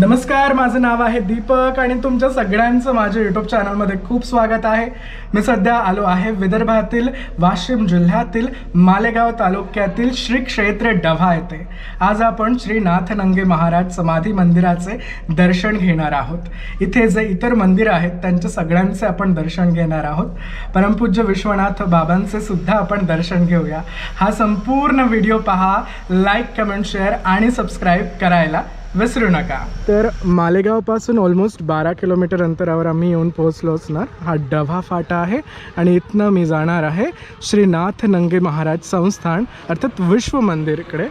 नमस्कार माझं नाव आहे दीपक आणि तुमच्या सगळ्यांचं माझ्या यूट्यूब चॅनलमध्ये खूप स्वागत आहे. मी सध्या आलो आहे विदर्भातील वाशिम जिल्ह्यातील मालेगाव तालुक्यातील श्री क्षेत्र डव्हा येथे. आज आपण श्री नाथनंगे महाराज समाधी मंदिराचे दर्शन घेणार आहोत. इथे जे इतर मंदिर आहेत त्यांच्या सगळ्यांचे आपण दर्शन घेणार आहोत. परमपूज्य विश्वनाथ बाबांचे सुद्धा आपण दर्शन घेऊया. हा संपूर्ण व्हिडिओ पहा लाईक कमेंट शेअर आणि सबस्क्राईब करायला विसरू नका. तर मालेगावपासून ऑलमोस्ट बारा किलोमीटर अंतरावर आम्ही येऊन पोहोचलो असणार. हा डभा फाटा आहे आणि इथनं मी जाणार आहे श्रीनाथ नंगे महाराज संस्थान अर्थात विश्व मंदिरकडे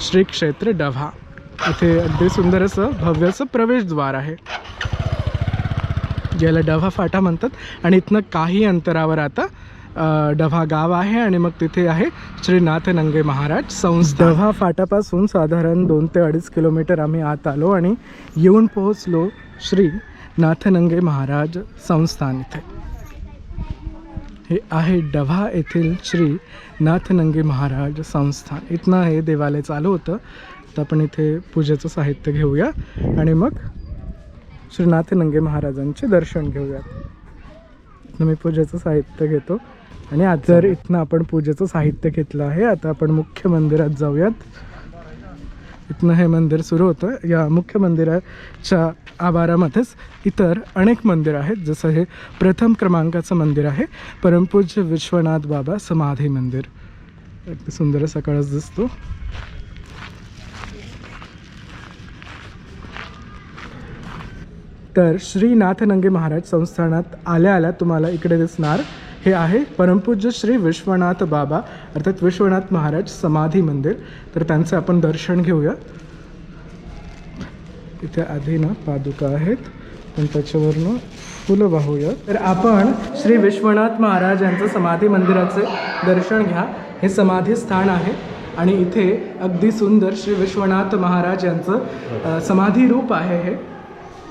श्री क्षेत्र डभा इथे अगदी सुंदर असं भव्य असं प्रवेशद्वार आहे. ज्याला डभा फाटा म्हणतात आणि इथनं काही अंतरावर आता डव्हा गाव आहे आणि मग तिथे आहे श्रीनाथ नंगे महाराज संस्था. डव्हा फाटापासून साधारण दोन ते अडीच किलोमीटर आम्ही आत आलो आणि येऊन पोहोचलो श्री नाथनंगे महाराज संस्थान इथे. हे आहे डव्हा येथील श्री नाथनंगे महाराज संस्थान. इथनं हे देवालय चालू होतं. तर आपण इथे पूजेचं साहित्य घेऊया आणि मग श्रीनाथ नंगे महाराजांचे दर्शन घेऊयात. मी पूजेचं साहित्य घेतो. आणि आज जर इथनं आपण पूजेचं साहित्य घेतलं आहे. आता आपण मुख्य मंदिरात जाऊयात. इथनं हे मंदिर सुरू होतं या मुख्य मंदिराच्या आवारामध्येच इतर अनेक मंदिर आहेत. जसं हे प्रथम क्रमांकाचं मंदिर आहे. परमपूज्य विश्वनाथ बाबा समाधी मंदिर. अगदी सुंदर सकाळच दिसतो. तर श्रीनाथनंगे महाराज संस्थानात आल्या आल्या तुम्हाला इकडे दिसणार. हे आहे परमपूज्य श्री विश्वनाथ बाबा अर्थात विश्वनाथ महाराज समाधी मंदिर. तर त्यांचं आपण दर्शन घेऊया. इथे आधी ना पादुका आहेत पण त्याच्यावरनं फुलं वाहूया. तर आपण श्री विश्वनाथ महाराज यांचं समाधी मंदिराचे दर्शन घ्या. हे समाधी स्थान आहे आणि इथे अगदी सुंदर श्री विश्वनाथ महाराज यांचं समाधी रूप आहे हे.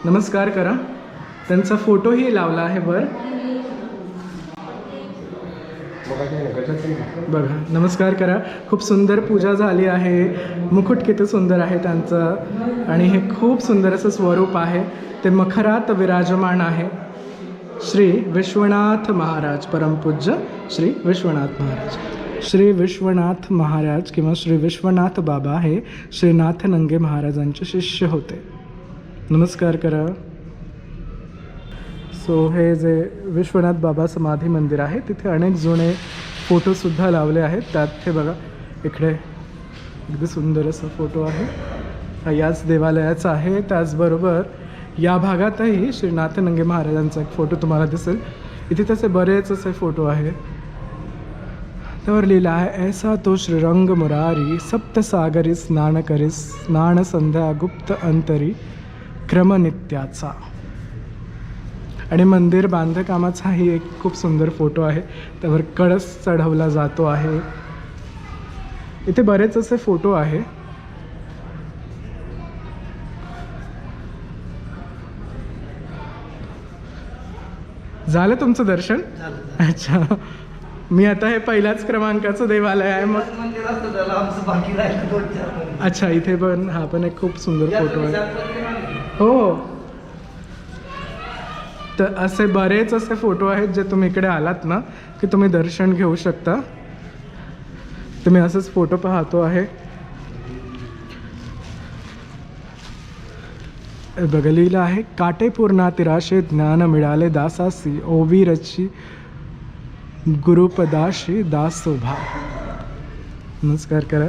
नमस्कार करा. त्यांचा फोटोही लावला आहे वर. बघा नमस्कार करा. खूप सुंदर पूजा झाली आहे. मुकुट किती सुंदर आहे त्यांचं. आणि हे खूप सुंदर असं स्वरूप आहे. ते मखरात विराजमान आहे. श्री विश्वनाथ महाराज परमपूज्य श्री विश्वनाथ महाराज. श्री विश्वनाथ महाराज किंवा श्री विश्वनाथ बाबा हे श्रीनाथ नंगे महाराजांचे शिष्य होते. नमस्कार करा. सो हे जे विश्वनाथ बाबा समाधी मंदिर आहे तिथे अनेक जुने फोटोसुद्धा लावले आहेत. त्यात हे बघा इकडे अगदी सुंदर असा फोटो आहे. हा याच देवालयाचा आहे. त्याचबरोबर या भागातही श्री नाथनंगे महाराजांचा एक फोटो तुम्हाला दिसेल. इथे तसे बरेच असे फोटो आहेत. त्यावर लिहिलं आहे ऐसा तो श्रीरंग मुरारी सप्तसागरी स्नान करी स्नान संध्या गुप्त अंतरी क्रमनित्याचा. आणि मंदिर बांधकामाचाही एक खूप सुंदर फोटो आहे. त्यावर कळस चढवला जातो आहे. इथे बरेच असे फोटो आहे. झालं तुमचं दर्शन? अच्छा. मी आता हे पहिल्याच क्रमांकाचं देवालय आहे मग. अच्छा इथे पण हा पण एक खूप सुंदर फोटो आहे. हो हो. तर असे बरेच असे फोटो आहेत जे तुम्ही इकडे आलात ना की तुम्ही दर्शन घेऊ शकता. तुम्ही असंच फोटो पाहतो आहे. बघलीला बघा लिहिलं आहे काटेपूर्णा तिराशे ज्ञान मिळाले दासासी ओवी रची गुरुपदाशी दासोभा. नमस्कार करा.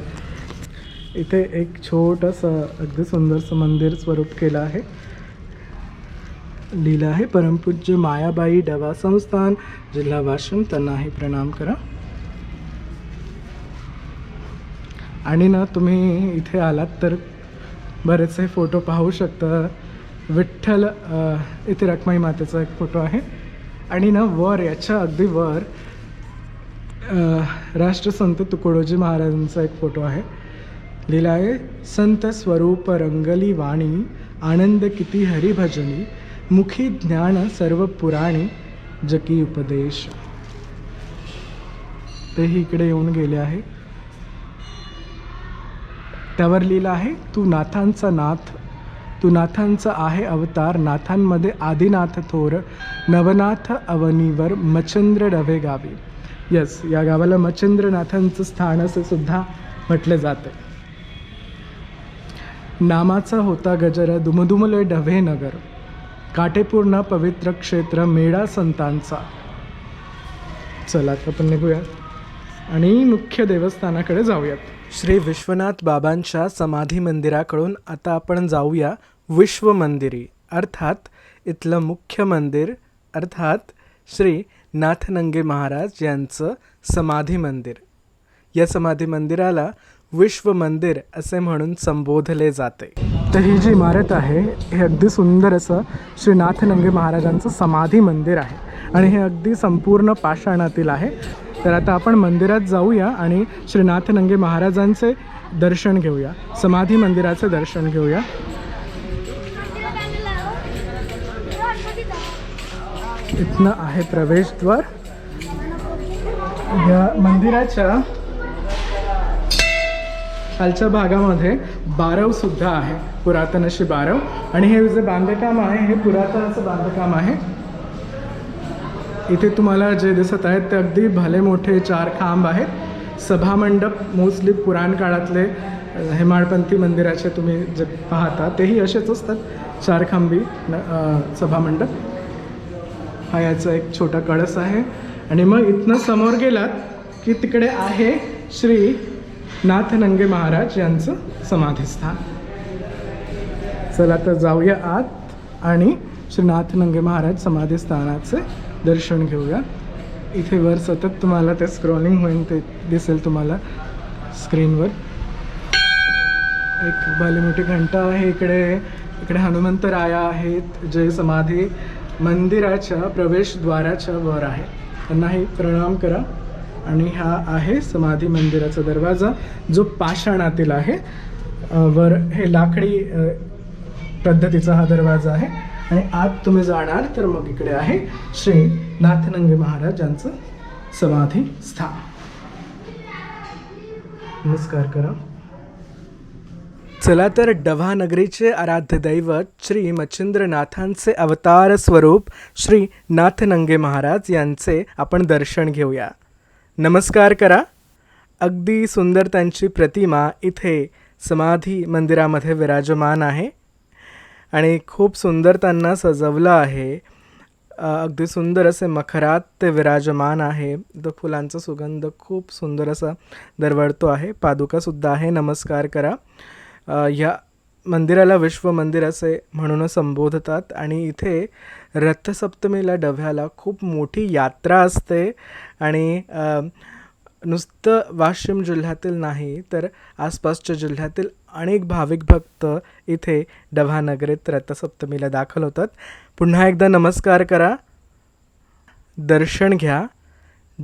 इथे एक छोटंसं अगदी सुंदरसं मंदिर स्वरूप केलं आहे. लिहिलं आहे परमपूज्य मायाबाई डबा संस्थान जिल्हा वाशिम त्यांनाही प्रणाम करा. आणि ना तुम्ही इथे आलात तर बरेचसे फोटो पाहू शकता. विठ्ठल इथे रखमाई मातेचा एक फोटो आहे. आणि ना वर याच्या अगदी वर राष्ट्रसंत तुकडोजी महाराजांचा एक फोटो आहे. लिहिला आहे संत स्वरूप रंगली वाणी आनंद किती हरिभजनी मुखी ज्ञान सर्व पुराणी जकी उपदेश. तेही इकडे येऊन गेले आहे. त्यावर लिहिलं आहे तू नाथांचा नाथ तू नाथांचा आहे अवतार नाथांमध्ये आदिनाथ थोर नवनाथ अवनीवर मचंद्र डवे गावी. यस या गावाला मच्छंद्रनाथांचं स्थान असं सुद्धा म्हटलं जातं. नामाचा होता गजर दुमदुमले डव्हे नगर. काटेपूर्ण पवित्र क्षेत्र मेळा संतांचा. चला तर आपण निघूयात आणि मुख्य देवस्थानाकडे जाऊयात. श्री विश्वनाथ बाबांच्या समाधी मंदिराकडून आता आपण जाऊया विश्व मंदिरी अर्थात इथलं मुख्य मंदिर अर्थात श्री नाथनंगे महाराज यांचं समाधी मंदिर. या समाधी मंदिराला विश्व मंदिर असे म्हणून संबोधले जाते. तर ही जी इमारत आहे हे अगदी सुंदर असं श्रीनाथ नंगे महाराजांचं समाधी मंदिर आहे. आणि हे अगदी संपूर्ण पाषाणातील आहे. तर आता आपण मंदिरात जाऊया आणि श्रीनाथ नंगे महाराजांचे दर्शन घेऊया. समाधी मंदिराचे दर्शन घेऊया. इथनं आहे प्रवेशद्वार. या मंदिराच्या खालच्या भागामध्ये बारव सुद्धा आहे पुरातन अशी बारव. आणि हे जे बांधकाम आहे हे पुरातन असं बांधकाम आहे. इथे तुम्हाला जे दिसत आहेत ते अगदी भले मोठे चार खांब आहेत. सभामंडप मोस्टली पुराण काळातले हेमाळपंथी हेमाडपंथी मंदिराचे तुम्ही जे पाहता तेही असेच असतात. चार खांबी न- सभामंडप. हा याचा एक छोटा कळस आहे. आणि मग इथनं समोर गेलात की तिकडे आहे श्री नाथनंगे महाराज यांचं समाधीस्थान. चला तर जाऊया आत आणि श्री नाथनंगे महाराज समाधीस्थानाचे दर्शन घेऊया. इथे वर सतत तुम्हाला ते स्क्रोलिंग होईल ते दिसेल तुम्हाला स्क्रीनवर एक भली मोठी घंटा आहे इकडे. इकडे हनुमंतराया आहेत जे समाधी मंदिराच्या प्रवेशद्वाराच्या वर आहे. त्यांनाही प्रणाम करा. आणि हा आहे समाधी मंदिराचा दरवाजा जो पाषाणातील आहे. वर हे लाकडी पद्धतीचा हा दरवाजा आहे. आणि आत तुम्ही जाणार तर मग इकडे आहे श्री नाथनंगे महाराज यांचं समाधी स्थान. नमस्कार करा. चला तर डव्हा नगरीचे आराध्य दैवत श्री मच्छिंद्रनाथांचे अवतार स्वरूप श्री नाथनंगे महाराज यांचे आपण दर्शन घेऊया. नमस्कार करा. अगदी सुंदर त्यांची प्रतिमा इथे समाधी मंदिरामध्ये विराजमान आहे. आणि खूप सुंदर त्यांना सजवलं आहे. अगदी सुंदर असे मखरात ते विराजमान आहे. तो फुलांचा सुगंध खूप सुंदर असा दरवळतो आहे. पादुकासुद्धा आहे. नमस्कार करा. ह्या मंदिराला विश्व मंदिर असे म्हणून संबोधतात आणि इथे रथसप्तमीला डव्याला खूप मोठी यात्रा असते. आणि नुसतं वाशिम जिल्ह्यातील नाही तर आसपासच्या जिल्ह्यातील अनेक भाविक भक्त इथे डव्हानगरीत रथसप्तमीला दाखल होतात. पुन्हा एकदा नमस्कार करा. दर्शन घ्या.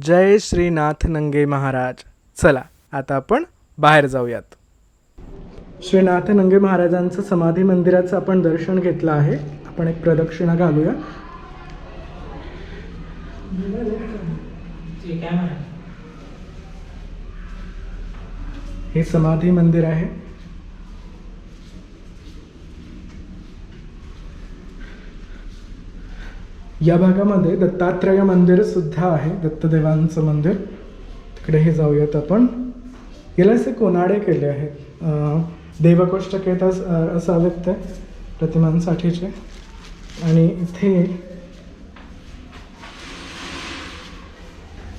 जय श्रीनाथ नंगे महाराज. चला आता आपण बाहेर जाऊयात. श्रीनाथ नंगे महाराजांचं समाधी मंदिराचं आपण दर्शन घेतलं आहे. आपण एक प्रदक्षिणा घालूया. हे समाधी मंदिर आहे. या भागामध्ये दत्तात्रेय मंदिर सुद्धा आहे. दत्तदेवांचं मंदिर. तिकडेही जाऊयात आपण. याला असे कोनाडे केले आहेत. अं, देवकोष्टकेत अस- असावेत ते प्रतिमांसाठीचे. आणि इथे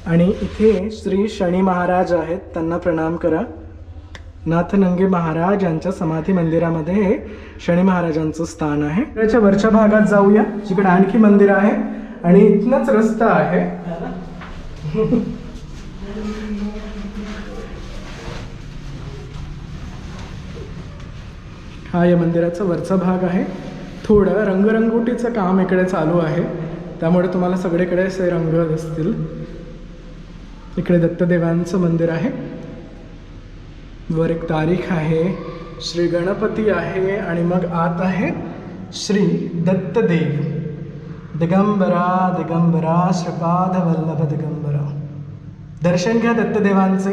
आणि इथे श्री शनी महाराज आहेत त्यांना प्रणाम करा. नाथनंगे महाराज यांच्या समाधी मंदिरामध्ये हे शनी महाराजांचं स्थान आहे. त्याच्या वरच्या भागात जाऊया जिकडे आणखी मंदिर आहे. आणि इथनंच रस्ता आहे. हा या मंदिराचा वरचा भाग आहे. थोडं रंगरंगोटीचं काम इकडे चालू आहे. त्यामुळे तुम्हाला सगळीकडे असे रंग दिसतील. इकडे दत्तदेवांचं मंदिर आहे. वर एक तारीख आहे. श्री गणपती आहे आणि मग आत आहे श्री दत्तदेव. दिगंबरा दिगंबरा श्रीपाद वल्लभ दिगंबरा. दर्शन घ्या दत्तदेवांचे.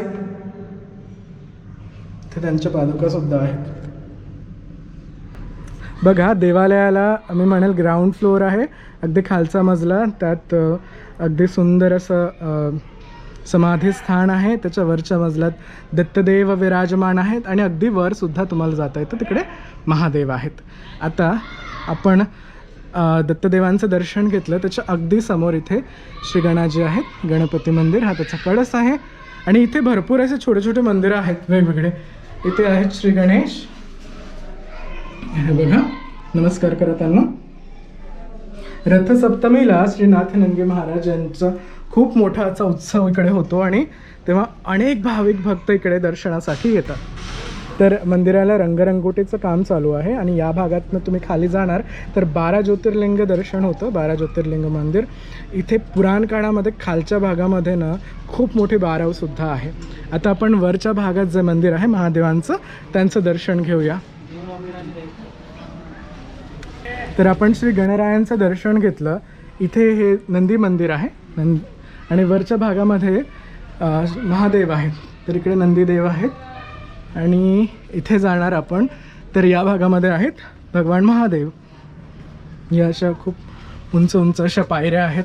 ते त्यांच्या पादुका सुद्धा आहेत. बघा देवालयाला मी म्हणेल ग्राउंड फ्लोअर आहे. अगदी खालचा मजला त्यात अगदी सुंदर असं समाधी स्थान आहे. त्याच्या वरच्या मजल्यात दत्तदेव विराजमान आहेत आणि अगदी वरसुद्धा तुम्हाला जाता येतं. तिकडे महादेव आहेत. आता आपण दत्तदेवांचं दर्शन घेतलं. त्याच्या अगदी समोर इथे श्रीगणाजी आहेत. गणपती मंदिर हा त्याचा कळस आहे. आणि इथे भरपूर असे छोटे छोटे मंदिरं आहेत. वेगवेगळे. इथे आहेत श्री गणेश हे बघा नमस्कार करा त्यांना. रथसप्तमीला श्रीनाथ नंगे महाराज यांचा खूप मोठा असा उत्सव इकडे होतो आणि तेव्हा अनेक भाविक भक्त इकडे दर्शनासाठी येतात. तर मंदिराला रंगरंगोटीचं काम चालू आहे आणि या भागातनं तुम्ही खाली जाणार तर बारा ज्योतिर्लिंग दर्शन होतं बारा ज्योतिर्लिंग मंदिर. इथे पुराण काळामध्ये खालच्या भागामध्ये ना खूप मोठी बारावसुद्धा आहे. आता आपण वरच्या भागात जे मंदिर आहे महादेवांचं त्यांचं दर्शन घेऊया. तर आपण श्री गणरायांचं दर्शन घेतलं. इथे हे नंदी मंदिर आहे. नंद आणि वरच्या भागामध्ये महादेव आहेत. तर इकडे नंदीदेव आहेत. आणि इथे जाणार आपण. तर या भागामध्ये आहेत भगवान महादेव. या अशा खूप उंच उंच अशा पायऱ्या आहेत.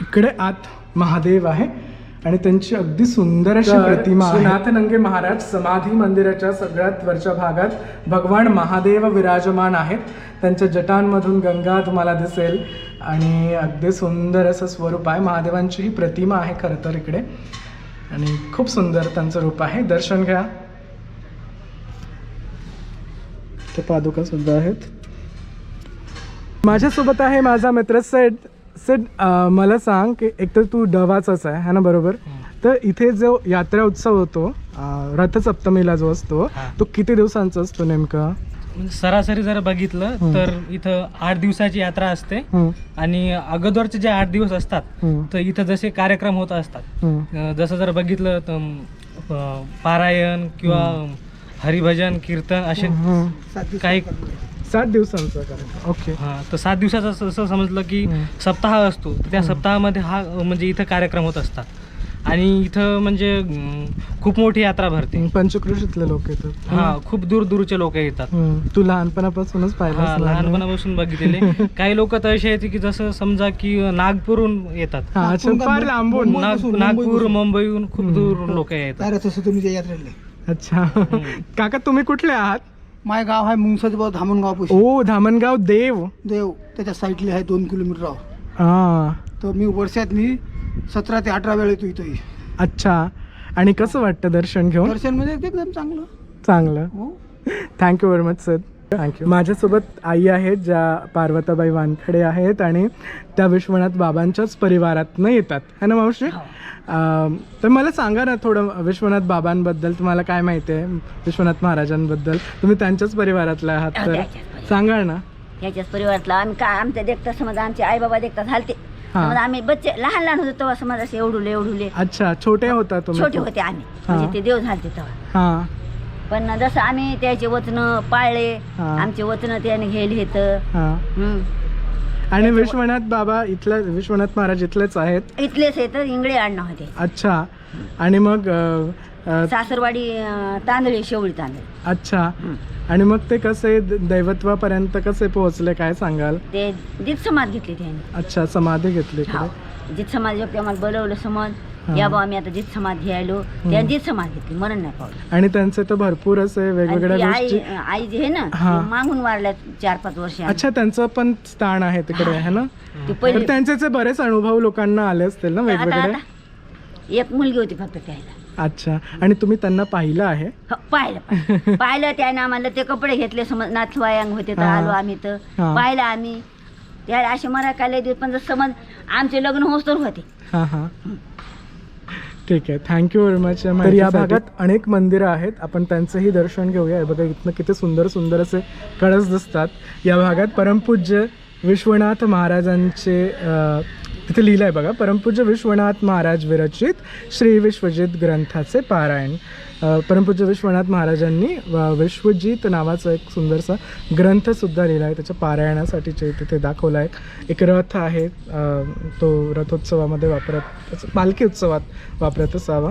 इकडे आत महादेव आहे. आणि त्यांची अगदी सुंदर अशी प्रतिमा नाथ नंगे महाराज समाधी मंदिराच्या सगळ्यात वरच्या भागात भगवान महादेव विराजमान आहेत. त्यांच्या जटांमधून गंगा तुम्हाला दिसेल. आणि अगदी सुंदर असं स्वरूप आहे. महादेवांची ही प्रतिमा आहे खरं तर इकडे. आणि खूप सुंदर त्यांचं रूप आहे. दर्शन घ्या. ते पादुका सुद्धा आहेत. माझ्यासोबत आहे माझा मित्र सेट अं, मला सांग की एक तर तू डवाचाच आहे है ना बरोबर? तर इथे जो यात्रा उत्सव होतो रथसप्तमीला जो असतो. तो किती दिवसांचा असतो नेमका? म्हणजे सरासरी जर बघितलं. तर इथं आठ दिवसाची यात्रा असते. आणि अगोदरचे जे आठ दिवस असतात तर इथं जसे कार्यक्रम होत असतात. जसं जर बघितलं तर पारायण किंवा हरिभजन कीर्तन असे. काही सात दिवसांचा कार्यक्रम ओके हा तर सात दिवसाचं असं समजलं की. सप्ताह असतो. तर त्या सप्ताहामध्ये हा म्हणजे इथं कार्यक्रम होत असतात. आणि इथं म्हणजे अं, खूप मोठी यात्रा भरते. पंचकृषीतले लोक येतात. हा खूप दूर दूरचे लोक येतात. हम्म. तू लहानपणापासूनच पाहिलं हा? लहानपणापासून बघितलेले. काही लोक तर असे आहेत की जसं समजा की नागपूरहून येतात. हा अच्छा फार लांबून. नाग नागपूर मुंबईहून खूप दूर लोक येतात. तसं तुम्ही त्या यात्रेला अच्छा. काका तुम्ही कुठले आहात? माय गाव आहे मुंगसदगाव धामणगाव पशी. ओ धामणगाव देव. देव त्याच्या साईडले आहे दोन किलोमीटर हा. तर मी वर्षात मी सतरा ते अठरा वेळ येतो इथं अच्छा. आणि कसं वाटतं दर्शन घेऊन? दर्शन म्हणजे एकदम चांगलं. चांगलं. हो. Thank you very much sir thank you माझ्यासोबत आई आहेत ज्या पार्वताबाई वानखडे आहेत आणि त्या विश्वनाथ बाबांच्याच परिवारातनं येतात. है ना मावशी? अं, तर मला सांगा ना थोडं विश्वनाथ बाबांबद्दल तुम्हाला काय माहिती आहे विश्वनाथ महाराजांबद्दल? तुम्ले त्यांच्याच परिवारातले आहात तर त्याच्याच सांगा ना? याच्याच परिवारातला. आम्ही काय आमच्या देखता समज आमचे आई बाबा देखता झालते. हा. समज आम्ही बच्चे लहान लहान होतो तेव्हा समज असे एवढुले एवढुले. अच्छा छोटे होता तुम्ही छोटे होते आम्ही. हा. म्हणजे ते देव झालते तेव्हा. हां. पण जसं आम्ही त्याचे वचन पाळले हा. आमचे वचन त्याने हां हम्म. आणि विश्वनाथ बाबा इथल्या विश्वनाथ महाराज इथलेच आहेत? इथलेच हे तर इंगळे आडनाव होते. अच्छा. आणि मग अं, अं, सासरवाडी अं, तांदळी शेवळी तांदळ. अच्छा. आणि मग ते कसे द- दैवत्वापर्यंत कसे पोहोचले काय सांगाल? ते जित समाज घेतले त्याने. अच्छा समाधी घेतली हा. जित समाज योग्य आम्हाला बोलवलं समज. या बा आम्ही आता जित घ्यायलो त्याने जित समाज घेतली मरण नाही पावलं. आणि त्यांचे तर भरपूर असे आणि वेगवेगळ्या आई गोष्टी आई जी आहे ना हा. ती मागून वारल्या चार पाच वर्ष अच्छा त्यांचं पण स्थान आहे तिकडे आहे ना? ती तर पहिली त्यांचे बरेच अनुभव लोकांना आले असतील ना आता वेगवेगळे? आता एक मुलगी होती फक्त त्याला. अच्छा आणि तुम्ही त्यांना पाहिलं आहे? हो, पाहिलं पाहिलं. पाहिलं त्याने आम्हाला ते कपडे घेतले समज नाथवायांग होते तर हा. आलो आम्ही तर. हा. पाहिलं आम्ही. त्याला असे मरा काले दिवस पण जर समज आमचे लग्न होस तर होते. हां हां. ठीक आहे. थँक्यू व्हेरी मच तर या भागात अनेक मंदिरं आहेत. आपण त्यांचंही दर्शन घेऊया. हे बघा इथनं किती सुंदर सुंदर असे कळस दिसतात. या भागात परमपूज्य विश्वनाथ महाराजांचे तिथे लिहिलं आहे बघा परमपूज्य विश्वनाथ महाराज विरचित श्री विश्वजित ग्रंथाचे पारायण. परमपूज्य विश्वनाथ महाराजांनी व- विश्वजित नावाचा एक सुंदरसा ग्रंथसुद्धा लिहिला आहे. त्याच्या पारायणासाठीचे तिथे दाखवला आहे एक रथ आहे तो रथोत्सवामध्ये वापरत पालखी उत्सवात वापरत असावा.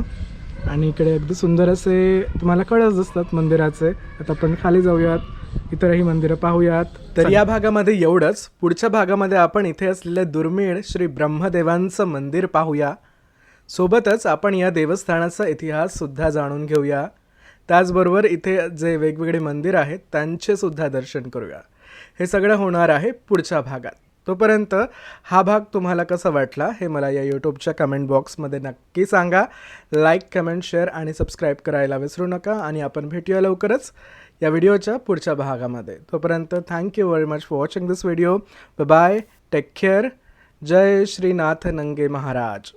आणि इकडे अगदी सुंदर असे तुम्हाला कळस असतात मंदिराचे. आता आपण खाली जाऊयात. इतरही मंदिरं पाहूयात. तर या भागामध्ये एवढंच. पुढच्या भागामध्ये आपण इथे असलेले दुर्मिळ श्री ब्रह्मदेवांचं मंदिर पाहूया. सोबतच आपण या देवस्थानाचा इतिहास सुद्धा जाणून घेऊया. त्याचबरोबर इथे जे वेगवेगळे मंदिर आहेत त्यांचे सुद्धा दर्शन करूया. हे सगळं होणार आहे पुढच्या भागात. तोपर्यंत हा भाग तुम्हाला कसा वाटला हे मला या यूट्यूबच्या कमेंट बॉक्समध्ये नक्की सांगा. लाईक कमेंट शेअर आणि सबस्क्राईब करायला विसरू नका आणि आपण भेटूया लवकरच. या व्हिडिओच्या पुढच्या भागामध्ये. तोपर्यंत thank you very much for watching this video bye take care जय श्रीनाथ नंगे महाराज.